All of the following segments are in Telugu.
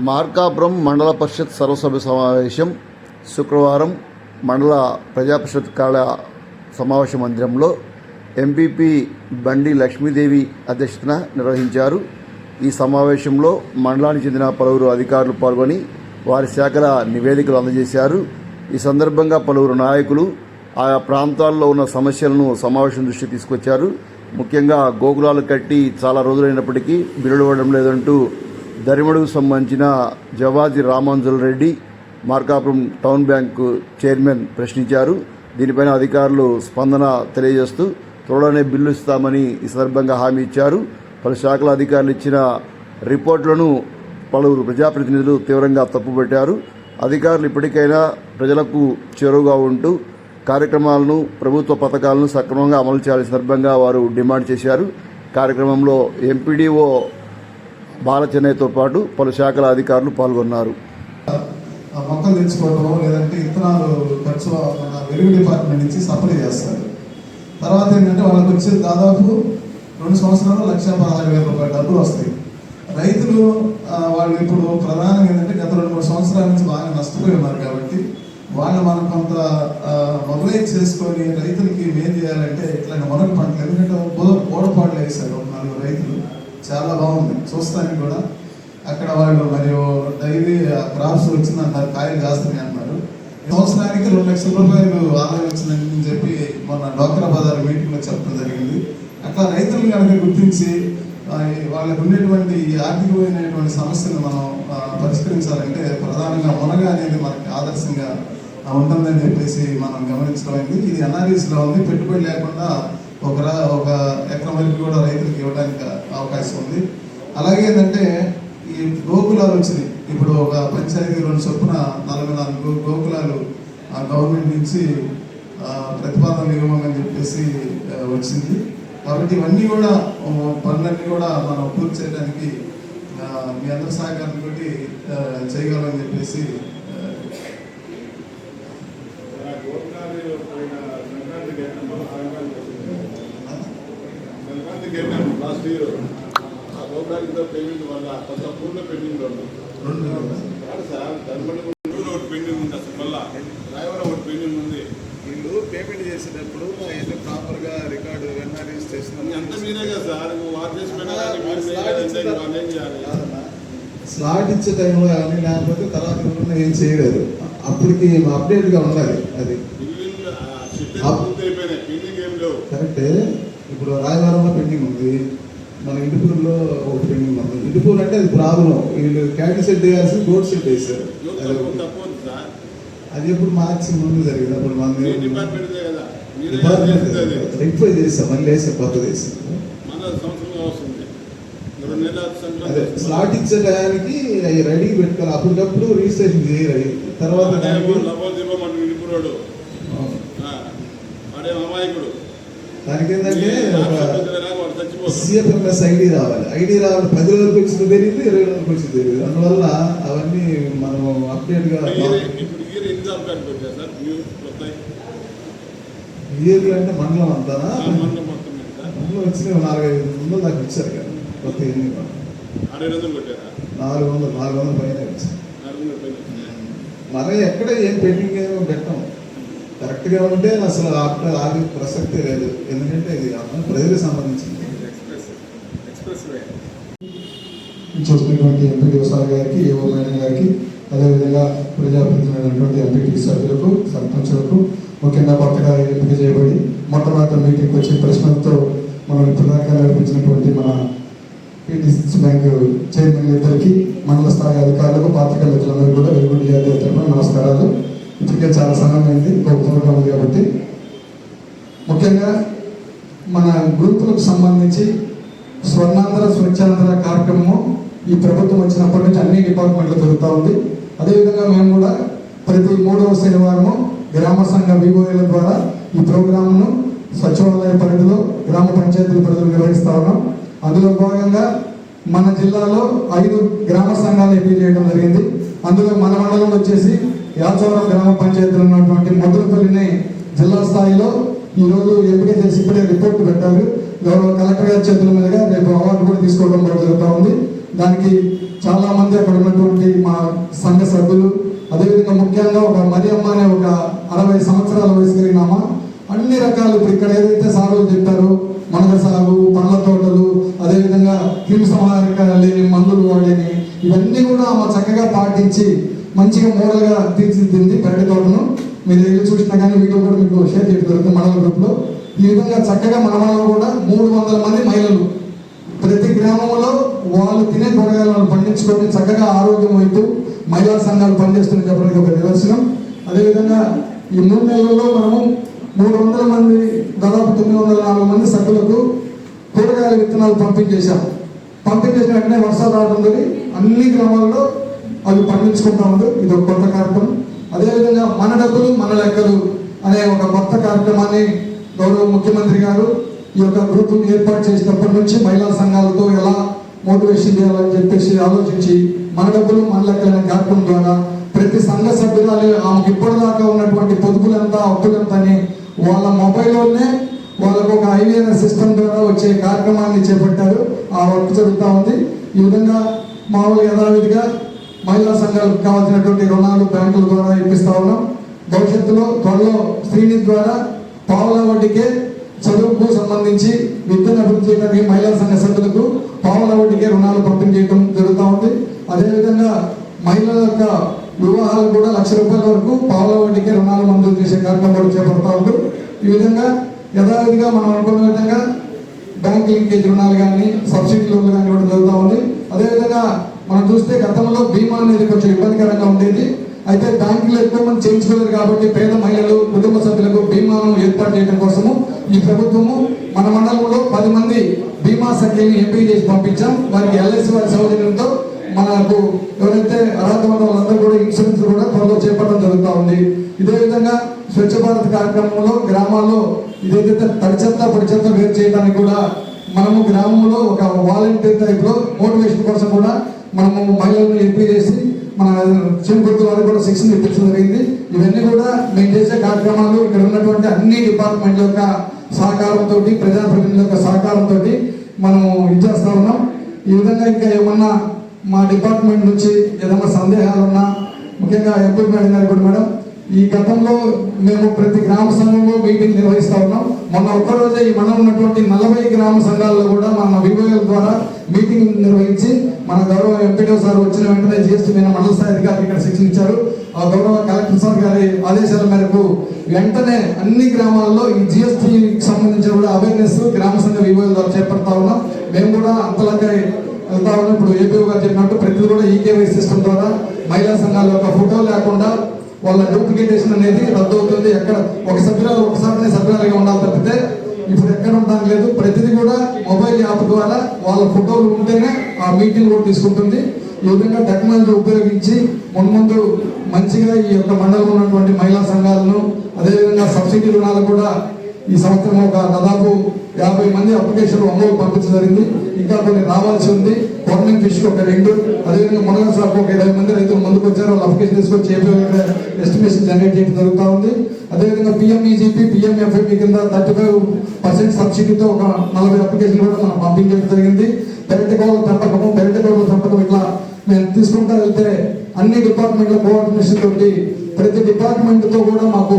మార్కాపురం మండల పరిషత్ సర్వసభ్య సమావేశం శుక్రవారం మండల ప్రజా పరిషత్ సమావేశ మందిరంలో ఎంపీపీ బండి లక్ష్మీదేవి అధ్యక్షతన నిర్వహించారు. ఈ సమావేశంలో మండలానికి చెందిన పలువురు అధికారులు పాల్గొని వారి శాఖల నివేదికలు అందజేశారు. ఈ సందర్భంగా పలువురు నాయకులు ఆయా ప్రాంతాల్లో ఉన్న సమస్యలను సమావేశం దృష్టికి తీసుకొచ్చారు. ముఖ్యంగా గోకులాలు కట్టి చాలా రోజులైనప్పటికీ బిల్లులు ఇవ్వడం లేదంటూ దరిమడుగు సంబంధించిన Javaji Ramanjal Reddy Markapuram town bank chairman ప్రశ్నించారు. దీనిపైన అధికారులు స్పందన తెలియజేస్తూ త్వరలోనే బిల్లు ఇస్తామని ఈ సందర్భంగా హామీ ఇచ్చారు. పలు శాఖల అధికారులు ఇచ్చిన రిపోర్టులను పలువురు ప్రజాప్రతినిధులు తీవ్రంగా తప్పుపెట్టారు అధికారులు ఇప్పటికైనా ప్రజలకు చేరువుగా ఉంటూ కార్యక్రమాలను ప్రభుత్వ పథకాలను సక్రమంగా అమలు చేయాల్సిన సందర్భంగా వారు డిమాండ్ చేశారు. కార్యక్రమంలో ఎంపీడీఓ బాలచెన్నయ్యతో పాటు పలు శాఖల అధికారులు పాల్గొన్నారు. ఆ మొక్కలు తెచ్చుకోవడం లేదంటే విత్తనాలు ఖర్చు మన వెలుగు డిపార్ట్మెంట్ నుంచి సప్లై చేస్తారు. తర్వాత ఏంటంటే వాళ్ళకి వచ్చేది దాదాపు రెండు సంవత్సరాలు లక్ష పదహారు వేల రూపాయల డబ్బులు వస్తాయి. రైతులు వాళ్ళు ఇప్పుడు ప్రధానంగా ఏంటంటే గత రెండు మూడు సంవత్సరాల నుంచి బాగా నష్టపోయి ఉన్నారు కాబట్టి వాళ్ళు మనం కొంత మొబలైజ్ చేసుకొని రైతులకి ఏం చేయాలంటే ఇట్లాంటి మొదటి పంటలు ఎందుకంటే ఓడపాట్లు వేశారు ఒక నాలుగు రైతులు. చాలా బాగుంది. చూస్తానికి కూడా అక్కడ వాళ్ళు మరియు డైలీ క్రాప్స్ వచ్చిందన్నారు కాయలు కాస్తున్నాయి అన్నారు. సంవత్సరానికి రెండు లక్షల రూపాయలు ఆదాయం వచ్చిందని చెప్పి మొన్న డోక్రా బజార్ మీటింగ్లో చెప్పడం జరిగింది. అట్లా రైతులను కనుక గుర్తించి వాళ్ళకు ఉండేటువంటి ఆర్థికమైనటువంటి సమస్యను మనం పరిష్కరించాలంటే ప్రధానంగా మునగ అనేది మనకి ఆదర్శంగా ఉంటుందని చెప్పేసి మనం గమనించడం అయింది ఇది ఎన్ఆర్ఎస్లో ఉంది. పెట్టుబడి లేకుండా ఒక ఒక ఎకరం వరకు కూడా రైతులకు ఇవ్వడానికి అవకాశం ఉంది. అలాగే ఏంటంటే ఈ గోకులాలు వచ్చినాయి. ఇప్పుడు ఒక పంచాయతీ రెండు చొప్పున నలభై నాలుగు గోకులాలు ఆ గవర్నమెంట్ నుంచి ప్రతిపాదన ఇవ్వమని చెప్పేసి వచ్చింది. కాబట్టి ఇవన్నీ కూడా పనులన్నీ కూడా మనం పూర్తి చేయడానికి మీ అందరి సహకారంతో చేయగలమని చెప్పేసి ఆ, గోపినాథ్ పోయిన సంక్రాంతికి వెళ్ళినాం మన సంక్రాంతి వచ్చింది. సంక్రాంతికి వెళ్ళినాం లాస్ట్ ఇయర్ ఆ గోపురానికి పెండింగ్ వల్ల కొంత పూర్ణ పెండింగ్ ఉంది రెండు కాదు సార్ ఊళ్ళో ఒకటి పెండింగ్ ఉంది అసలు మళ్ళా. రాయవరం ఒకటి పెండింగ్ ఉంది. వీళ్ళు పేమెంట్ చేసేటప్పుడు అవన్నీ ప్రాపర్గా రికార్డు ఎన్ఆర్ఈస్ అది అంతా మీరే కదా సార్ వారు చేసి పోయినా కానీ మీరు చేయాలంటే వాళ్ళు ఏం చేయాలి. స్లాట్ ఇచ్చే టైంలో అవన్నీ లేకపోతే తర్వాత ఎవరన్నా ఏం చేయలేదు. అప్పటికి అప్డేట్గా ఉండాలి అది. కరెక్టే. ఇప్పుడు రాయవరంలో పెండింగ్ ఉంది. మన ఇంటిపూర్లో ఒక పెండింగ్ ఉంది. ఇంటిపూర్ అంటే అది ప్రాబ్లం వీళ్ళు క్యాటి సెట్ వేయాల్సి గోడ్ సెట్ వేశారు అది ఎప్పుడు మార్చి ముందు జరిగింది. అప్పుడు మన రెక్టిఫై చేసాం మళ్ళీ వేసాం రెండు నెలల అదే స్లాట్ ఇచ్చే టయానికి అవి రెడీ పెట్టుకోవాలి. అప్పటికప్పుడు రిజిస్ట్రేషన్ చేయరు అవి తర్వాత అమాయకుడు దానికి ఏంటంటే సిఎఫ్ఎంఎస్ ఐడి రావాలి. ఐడి రావాలి. పది రోజులకు వచ్చింది తెలియదు ఇరవై రోజులకు వచ్చింది తెలియదు అందువల్ల అవన్నీ మనం అప్డేట్గా ఈయన- ఇప్పుడు ఈయన ఎన్ని సంవత్సరాలు పెట్టారు సార్? న్యూ కొత్త ఇయర్లు అంటే మండలం అంతానా మండలం మీద వచ్చిన నాలుగైదు వందలు దాకా ఇచ్చారు కదా కొత్త ఎన్ని నాలుగు వందలు నాలుగు వందల పైన వచ్చారు? మరి ఎక్కడ ఏం పెండింగ్ ఏమో పెట్టాం. కరెక్ట్గా ఉంటే అసలు ఆపే ఆగే ప్రసక్తే లేదు. ఎందుకంటే ఇది ప్రజలకు సంబంధించింది. చూస్తున్నటువంటి ఎంపీ సార్ గారికి ఏఓ మేడం గారికి అదేవిధంగా ప్రజాప్రతినిధులైనటువంటి ఎంపీటీ సభ్యులకు సర్పంచులకు ముఖ్యంగా కొత్తగా ఎంపిక చేయబడి మొట్టమొదటి మీటింగ్కి వచ్చే ప్రశ్నలతో మనం ఇప్పటిదాకా నడిపించినటువంటి మన పీటీసీ బ్యాంక్ చైర్మన్ ఇద్దరికి మండల స్థాయి అధికారులకు పాత్రికా కూడా వెలుగుడి జాతీయ తరఫున నమస్కారాలు. ఇప్పటికే చాలా సమయం అయింది గొప్పగా ఉంది కాబట్టి. ముఖ్యంగా మన గ్రూపులకు సంబంధించి స్వర్ణాంధ్ర స్వచ్ఛాంధ్ర కార్యక్రమం ఈ ప్రభుత్వం వచ్చినప్పటి నుంచి అన్ని డిపార్ట్మెంట్లు జరుగుతూ ఉంది. అదేవిధంగా మేము కూడా ప్రతి మూడవ శనివారము గ్రామ సంఘ వివోఏల ద్వారా ఈ ప్రోగ్రాంను సచివాలయ పరిధిలో గ్రామ పంచాయతీల పరిధిలో నిర్వహిస్తా ఉన్నాం. అందులో భాగంగా మన జిల్లాలో ఐదు గ్రామ సంఘాలు ఎంపిక చేయడం జరిగింది. అందులో మన మండలం వచ్చేసి యాచవరం గ్రామ పంచాయతీలో ఉన్నటువంటి మొదలుపల్లిని జిల్లా స్థాయిలో ఈ రోజు ఎంపిక చేసి ఇప్పుడే రిపోర్ట్ పెట్టారు. గౌరవ కలెక్టర్ గారి చేతుల మీదుగా రేపు అవార్డు కూడా తీసుకోవడం జరుగుతూ ఉంది. దానికి చాలా మంది అక్కడ ఉన్నటువంటి మా సంఘ సభ్యులు అదేవిధంగా ముఖ్యంగా ఒక మరియమ్మ అనే ఒక అరవై సంవత్సరాల వయసు కలిగినామా అన్ని రకాలు ఇప్పుడు ఇక్కడ ఏదైతే సాగులు చెప్పారో మనగ సాగు పండ్ల తోటలు అదేవిధంగా క్రిమి సంహారక లేని మందులు వాడేని ఇవన్నీ కూడా ఆమె చక్కగా పాటించి మంచిగా మోడల్గా తీర్చిదిద్దింది పెరటి తోటను. మీరు వెళ్ళి చూసినా కానీ వీటిలో కూడా మీకు షేర్ చేయడం జరుగుతుంది మండల గ్రూప్లో. ఈ విధంగా చక్కగా మన మనలో కూడా మూడు వందల మంది మహిళలు ప్రతి గ్రామంలో వాళ్ళు తినే కూరగాయలను పండించుకొని చక్కగా ఆరోగ్యం వైపు మహిళా సంఘాలు పనిచేస్తున్న చెప్పడానికి ఒక నిదర్శనం. అదేవిధంగా ఈ మూడు నెలల్లో మనము మూడు వందల మంది దాదాపు తొమ్మిది వందల నాలుగు మంది సభ్యులకు కూరగాయల విత్తనాలు పంపించేశాం పంపించేసిన వెంటనే వర్షాలు రావడం జరిగి అన్ని గ్రామాల్లో అవి పండించుకుంటా ఉంది ఇది ఒక కొత్త కార్యక్రమం. అదేవిధంగా మన డబ్బులు మన లెక్కలు అనే ఒక కొత్త కార్యక్రమాన్ని గౌరవ ముఖ్యమంత్రి గారు ఈ యొక్క గ్రూప్ ఏర్పాటు చేసినప్పటి నుంచి మహిళా సంఘాలతో ఎలా మోటివేషన్ చేయాలని చెప్పేసి ఆలోచించి మన డబ్బులు మన లెక్కలు కార్యక్రమం ద్వారా ప్రతి సంఘ సభ్యురాలు ఆమెకు ఇప్పటిదాకా ఉన్నటువంటి పొదుపులంతా అప్పులంతా అని వాళ్ళ మొబైల్లోనే వాళ్ళకు ఒక ఐవీఎన్ సిస్టమ్ ద్వారా వచ్చే కార్యక్రమాన్ని చేపట్టారు. ఆ వర్క్ జరుగుతూ ఉంది. ఈ విధంగా మామూలు యథావిధిగా మహిళా సంఘాలకు కావాల్సినటువంటి రుణాలు బ్యాంకుల ద్వారా ఇప్పిస్తా ఉన్నాం. భవిష్యత్తులో త్వరలో శ్రీనిధి ద్వారా పావుల వడ్డీకే చదువుకు సంబంధించి విద్యను అభివృద్ధి చేయడానికి మహిళా సంఘ సభ్యులకు పావుల వడ్డీకే రుణాలు పంపిణీ చేయడం జరుగుతూ ఉంది. అదేవిధంగా మహిళల యొక్క వివాహాలు కూడా లక్ష రూపాయల వరకు పావుల వంటికి రుణాలు మంజూరు చేసే కార్యక్రమాలు చేపడతా ఉంది ఈ విధంగా యథావిధిగా మనం అనుకున్న విధంగా బ్యాంక్ లింకేజ్ రుణాలు కానీ సబ్సిడీ లోన్లు కానీ ఇవ్వడం జరుగుతూ ఉంది. అదేవిధంగా మనం చూస్తే గతంలో బీమా అనేది కొంచెం ఇబ్బందికరంగా ఉండేది. అయితే బ్యాంకులు ఎక్కువ మంది చేయించుకోలేరు కాబట్టి పేద మహిళలు కుటుంబ సభ్యులకు బీమాను ఏర్పాటు చేయడం కోసము ఈ ప్రభుత్వము మన మండలంలో పది మంది బీమా సంఖ్యని ఎంపిక చేసి పంపించాం. వారికి ఎల్ఐసి వారి సౌజన్యంతో మనకు ఎవరైతే అర్హత ఉన్న వాళ్ళందరూ కూడా ఇన్సూరెన్స్ కూడా త్వరలో చేపట్టడం జరుగుతూ ఉంది. ఇదే విధంగా స్వచ్ఛ భారత్ కార్యక్రమంలో గ్రామాల్లో ఇదేదైతే తడి చెత్త పొడి చెత్త వేరు చేయడానికి కూడా మనము గ్రామంలో ఒక వాలంటీర్ టైప్లో మోటివేషన్ కోసం కూడా మనము మహిళలను ఎంపీ చేసి మన చిన్నకొద్దు వారికి కూడా శిక్షణ ఇప్పించడం జరిగింది. ఇవన్నీ కూడా మేము చేసే కార్యక్రమాలు ఇక్కడ ఉన్నటువంటి అన్ని డిపార్ట్మెంట్ల యొక్క సహకారంతో ప్రజాప్రతినిధుల యొక్క సహకారంతో మనం ఇచ్చేస్తా ఉన్నాం. ఈ విధంగా ఇంకా ఏమన్నా మా డిపార్ట్మెంట్ నుంచి ఏదైనా సందేహాలు ఉన్నా ముఖ్యంగా ఎంపీ మేడం గారు కూడా మేడం ఈ గతంలో మేము ప్రతి గ్రామ సంఘంలో మీటింగ్ నిర్వహిస్తా ఉన్నాం. మొన్న ఒక్కరోజే ఈ మనం ఉన్నటువంటి నలభై గ్రామ సంఘాల్లో కూడా మన విభాగాల ద్వారా మీటింగ్ నిర్వహించి మన గౌరవ ఎంపీడో సార్ వచ్చిన వెంటనే జిఎస్టీ మీద మండల స్థాయి అధికారులు ఇక్కడ శిక్షణ ఇచ్చారు. ఆ గౌరవ కలెక్టర్ సార్ గారి ఆదేశాల మేరకు వెంటనే అన్ని గ్రామాల్లో ఈ జిఎస్టీకి సంబంధించిన కూడా అవేర్నెస్ గ్రామ సంఘ విభాగాల ద్వారా చేపడతా ఉన్నాం. మేము కూడా అంతలాగా వెళ్తా ఉన్నాం ఇప్పుడు ఏపీ గారు చెప్పినట్టు ప్రతిదీ కూడా ఈకేవై సిస్టమ్ ద్వారా మహిళా సంఘాల యొక్క ఫోటో లేకుండా వాళ్ళ డూప్లికేటేషన్ అనేది రద్దు అవుతుంది ఎక్కడ ఒక సభ్యురాలు ఒకసారి సభ్యురాలుగా ఉండాలి తప్పితే ఇప్పుడు ఎక్కడ ఉండడానికి లేదు. ప్రతిదీ కూడా మొబైల్ యాప్ ద్వారా వాళ్ళ ఫోటోలు ఉంటేనే ఆ మీటింగ్ కూడా తీసుకుంటుంది. ఈ విధంగా టెక్నాలజీ ఉపయోగించి మున్ముందు మంచిగా ఈ యొక్క మండలం ఉన్నటువంటి మహిళా సంఘాలను అదేవిధంగా సబ్సిడీ రుణాలు కూడా ఈ సంవత్సరం ఒక దాదాపు యాభై మంది అప్లికేషన్లు అమలు పంపించడం జరిగింది. ఇంకా కొన్ని రావాల్సి ఉంది. గవర్నమెంట్ ఫిష్ ఒక రెండు అదేవిధంగా మునగ సాగు ఒక ఇరవై మంది రైతులు ముందుకు వచ్చారు. వాళ్ళు అప్లికేషన్ తీసుకొచ్చి ఏపీ ఎస్టిమేషన్ జనరేట్ చేయడం జరుగుతూ ఉంది. అదేవిధంగా పిఎంఈజీపీ పిఎంఎఫ్ఎంఈ కింద థర్టీ ఫైవ్ పర్సెంట్ సబ్సిడీతో ఒక నలభై అప్లికేషన్లు కూడా మనం పంపించడం జరిగింది. పెరటి కోళ్ళ పెంపకము పెరటి కోళ్ళ పెంపకం ఇట్లా మేము తీసుకుంటా వెళ్తే అన్ని డిపార్ట్మెంట్ల కోఆర్డినేషన్ తోటి ప్రతి డిపార్ట్మెంట్తో కూడా మాకు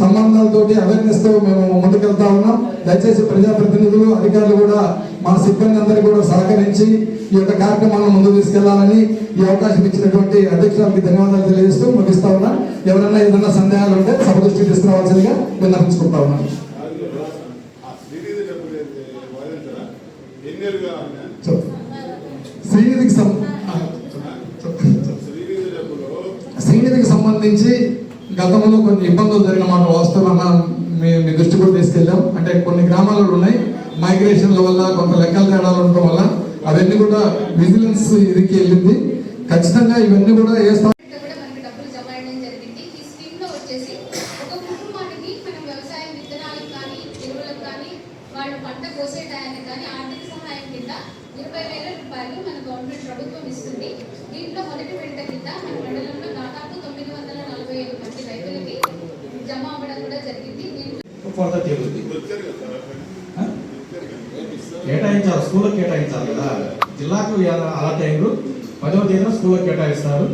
సంబంధాలతోటి అవేర్నెస్తో మేము ముందుకెళ్తా ఉన్నాం. దయచేసి ప్రజాప్రతినిధులు అధికారులు కూడా మా సిబ్బంది అందరికీ కూడా సహకరించి ఈ యొక్క కార్యక్రమాలను ముందుకు తీసుకెళ్ళాలని ఈ అవకాశం ఇచ్చినటువంటి అధ్యక్షులకి ధన్యవాదాలు తెలియజేస్తూ ముగిస్తా ఉన్నా. ఎవరైనా ఏదైనా సందేహాలు ఉంటే సభ దృష్టికి తీసుకురావాల్సిందిగా విన్నపించుకుంటా ఉన్నాను శ్రీనిధికి సంబంధించి గతంలో కొన్ని ఇబ్బందులు జరిగిన మాట వాస్తవన్న మీ మీ దృష్టి కూడా తీసుకెళ్ళాం. అంటే కొన్ని గ్రామాలు ఉన్నాయి. మైగ్రేషన్ల వల్ల కొంత లెక్కల తేడాలు ఉండటం వల్ల అవన్నీ కూడా విజిలెన్స్ ఇదికి వెళ్ళింది. ఖచ్చితంగా ఇవన్నీ కూడా ఏ స్థా- పంట కోసే టయానికి కానీ ఆర్థిక సహాయం కింద ఇరవై వేల రూపాయలు మన గవర్నమెంట్ ప్రభుత్వం ఇస్తుంది. దీంట్లో మొదటి విడత కింద మన మండలంలో దాదాపు తొమ్మిది వందల నలభై ఐదు మంది రైతులకి జమ అవ్వడం కూడా జరిగింది దీంట్లో కొరత తీరుతుంది కేటాయించాలి స్కూల్కి కేటాయించాలి కదా. జిల్లాకు అలా టైంలో పదవ తేదీన స్కూల్లో కేటాయిస్తారు.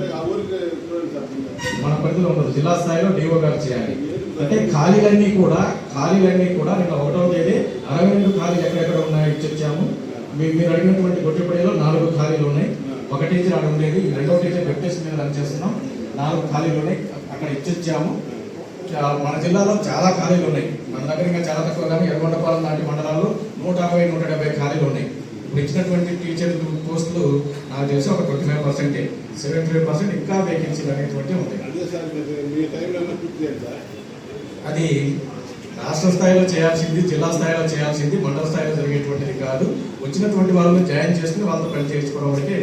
మన పరిధిలో ఉండదు. జిల్లా స్థాయిలో డిఓ గారు చేయాలి. అంటే ఖాళీలన్నీ కూడా ఖాళీలన్నీ కూడా నిన్న ఒకటవ తేదీ అరవై రెండు ఖాళీలు ఎక్కడెక్కడ ఉన్నాయో ఇచ్చొచ్చాము మీరు మీరు అడిగినటువంటి గొట్టిపడిలో నాలుగు ఖాళీలు ఉన్నాయి. ఒక టీచర్ అక్కడ ఉండేది రెండవ టీచర్ వెబ్టేషన్ మీద రన్ చేస్తున్నాం. నాలుగు ఖాళీలు ఉన్నాయి. అక్కడ ఇచ్చొచ్చాము మన జిల్లాలో చాలా ఖాళీలు ఉన్నాయి. మన దగ్గర ఇంకా చాలా తక్కువ కానీ ఎర్రగొండపాలెం లాంటి మండలాల్లో నూట అరవై నూట డెబ్బై ఖాళీలు ఉన్నాయి. ఇప్పుడు ఇచ్చినటువంటి టీచర్ పోస్టులు నాకు తెలిసి ఒక ట్వంటీ ఫైవ్ పర్సెంటే. సెవెంటీ ఫైవ్ పర్సెంట్ ఇంకా వేకెన్సీలు అనేటువంటివి ఉన్నాయి. అదే రాష్ట్ర స్థాయిలో చేయాల్సింది జిల్లా స్థాయిలో చేయాల్సింది మండల స్థాయిలో జరిగేటువంటిది కాదు. వచ్చినటువంటి వాళ్ళని జాయిన్ చేసుకుని వాళ్ళతో పని చేయించుకోవడం వరకే